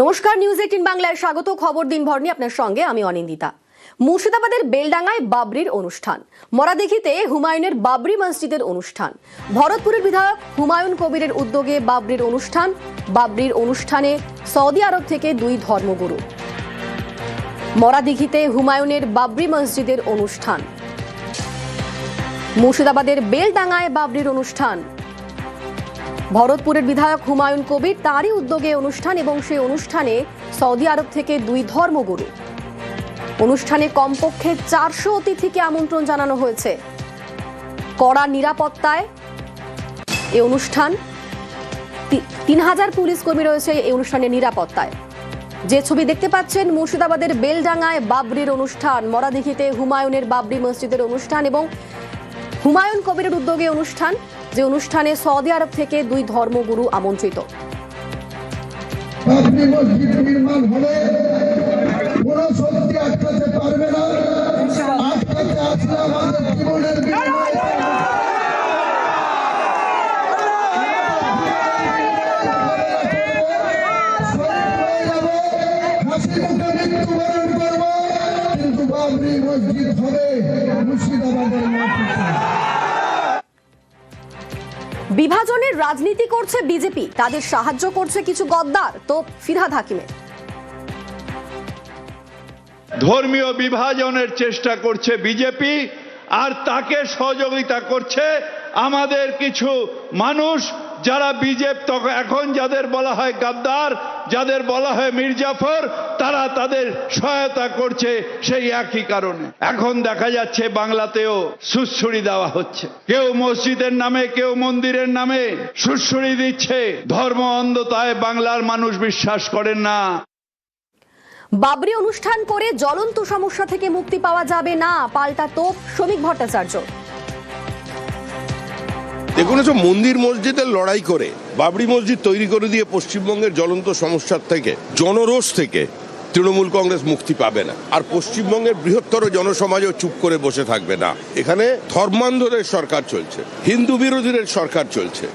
নমস্কার news eighteen বাংলায় স্বাগত। খবর দিন ভর আপনার সঙ্গে আমি অনিন্দিতা। মুর্শিদাবাদের বেলডাঙ্গায় বাবরির অনুষ্ঠান, মরাদিঘিতে হুমায়ুনের বাবরি মসজিদের অনুষ্ঠান, ভরতপুরের বিধায়ক হুমায়ুন কবিরের উদ্যোগে বাবরির অনুষ্ঠান, বাবরির অনুষ্ঠানে সৌদি আরব থেকে দুই ধর্মগুরু। মরাদিঘিতে হুমায়ুনের বাবরি মসজিদের অনুষ্ঠান, মুর্শিদাবাদের বেলডাঙ্গায় বাবরির অনুষ্ঠান ভরতপুরের বিধায়ক হুমায়ুন কবির তারই উদ্যোগে অনুষ্ঠান এবং সেই অনুষ্ঠানে সৌদি আরব থেকে দুই ধর্মগুরু। অনুষ্ঠানে কমপক্ষে চারশো অতিথিকে আমন্ত্রণ জানানো হয়েছে। কড়া নিরাপত্তায় এই অনুষ্ঠান। তিন হাজার পুলিশ কর্মী রয়েছে এই অনুষ্ঠানের নিরাপত্তায়। যে ছবি দেখতে পাচ্ছেন, মুর্শিদাবাদের বেলডাঙ্গায় বাবরির অনুষ্ঠান। মরাদিঘিতে হুমায়ুনের বাবরি মসজিদের অনুষ্ঠান এবং হুমায়ুন কবিরের উদ্যোগে অনুষ্ঠান। যে অনুষ্ঠানে সৌদি আরব থেকে দুই ধর্মগুরু আমন্ত্রিত। মসজিদ নির্মাণ হবে কোন শক্তি আটকাতে পারবে না। আটকাতে আসলে আমাদের জীবনের বিনিময়ে। শহীদ যাব, হাসি মুখে মৃত্যুবরণ করব কিন্তু বাবরি মসজিদ হবে মুর্শিদাবাদের বিভাজনের রাজনীতি করছে বিজেপি। তাদের সাহায্য করছে কিছু গদ্দার। তো ফিরহাদ হাকিমের। ধর্মীয় বিভাজনের চেষ্টা করছে বিজেপি, আর তাকে সহযোগিতা করছে আমাদের কিছু মানুষ যারা বিজেপি তখন এখন যাদের বলা হয় গাদ্দার, যাদের বলা হয় মির্জাফর, তারা তাদের সহায়তা করছে সেই একই কারণে। এখন দেখা যাচ্ছে বাংলাতেও সুশ্রুড়ি দেওয়া হচ্ছে। কেউ মসজিদের নামে, কেউ মন্দিরের নামে সুশ্রুড়ি দিচ্ছে। ধর্ম অন্ধতায় বাংলার মানুষ বিশ্বাস করেন না। বাবরি অনুষ্ঠান করে জ্বলন্ত সমস্যা থেকে মুক্তি পাওয়া যাবে না, পাল্টা তোপ শ্রমিক ভট্টাচার্য। দেখুন এসব মন্দির মসজিদের লড়াই করে, বাবরি মসজিদ তৈরি করে দিয়ে পশ্চিমবঙ্গের জ্বলন্ত সমস্যার থেকে, জনরোষ থেকে তৃণমূল কংগ্রেস মুক্তি পাবে না। আর পশ্চিমবঙ্গের বৃহত্তর জনসমাজও চুপ করে বসে থাকবে না। এখানে ধর্মান্ধদের সরকার চলছে, হিন্দু বিরোধীদের সরকার চলছে।